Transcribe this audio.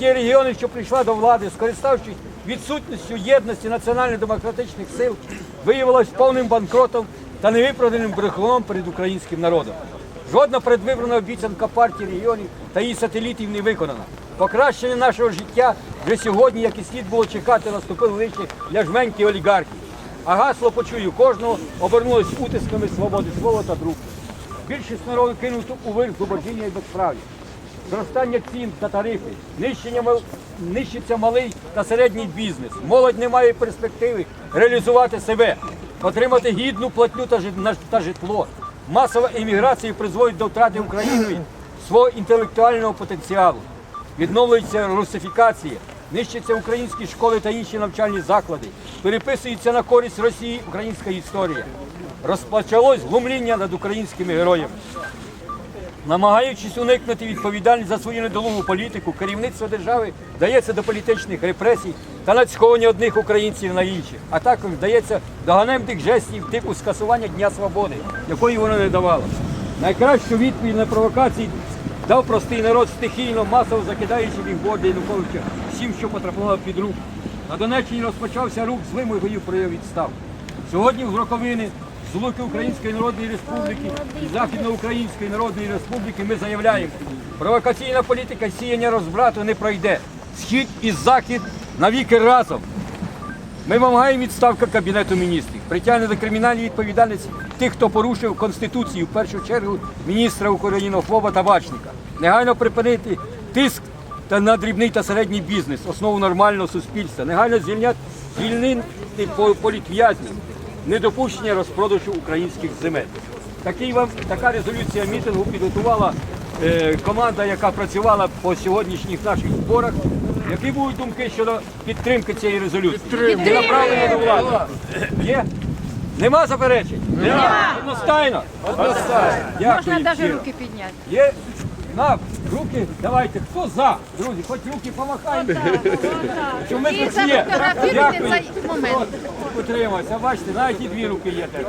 партія регіонів, що прийшла до влади, скориставшись відсутністю єдності національно-демократичних сил, виявилась повним банкротом та невиправданим брехуном перед українським народом. Жодна передвиборна обіцянка партії регіонів та її сателітів не виконана. Покращення нашого життя вже сьогодні, як і слід було чекати, наступили лише для жменьки олігархів. А гасло почую кожного обернулось утисками свободи слова та друку. Більшість народу кинуто у вир зубожіння і безправ'я. Зростання цін та тарифи, нищення нищиться малий та середній бізнес. Молодь не має перспективи реалізувати себе, отримати гідну платню та житло. Масова еміграція призводить до втрати Україною свого інтелектуального потенціалу. Відновлюється русифікація, нищаться українські школи та інші навчальні заклади, переписується на користь Росії українська історія. Розпочалось глумління над українськими героями. Намагаючись уникнути відповідальність за свою недолугу політику, керівництво держави вдається до політичних репресій та нацьковування одних українців на інших, а також вдається до ганебних жестів типу скасування Дня Свободи, якої воно не давало. Найкращу відповідь на провокації дав простий народ стихійно, масово закидаючи бігборди Януковича всім, що потрапило під руку. На Донеччині розпочався рух з вимогою про його відставку. Сьогодні в роковини з Луки Української Народної Республіки і Західноукраїнської Народної Республіки ми заявляємо, провокаційна політика сіяння розбрату не пройде. Схід і захід навіки разом. Ми вимагаємо відставка Кабінету міністрів, притягнення до кримінальної відповідальності тих, хто порушив Конституцію, в першу чергу міністра України Фоба Табачника. Негайно припинити тиск та на дрібний та середній бізнес, основу нормального суспільства. Негайно звільняти звільнити політв'язнів, недопущення розпродажу українських земель. Такий вам така резолюція мітингу підготувала е, команда, яка працювала по сьогоднішніх наших зборах. Які будуть думки щодо підтримки цієї резолюції? І направлення до влади. Є? Нема заперечень? Нема. Одностайно? Одностайно. Дякую. Можна навіть руки підняти. Є? На, руки, давайте. Хто за? Друзі, хоч руки помахаємо. Що ми тут є. Дякую. Утримався. Бачите, навіть і дві руки є. теж.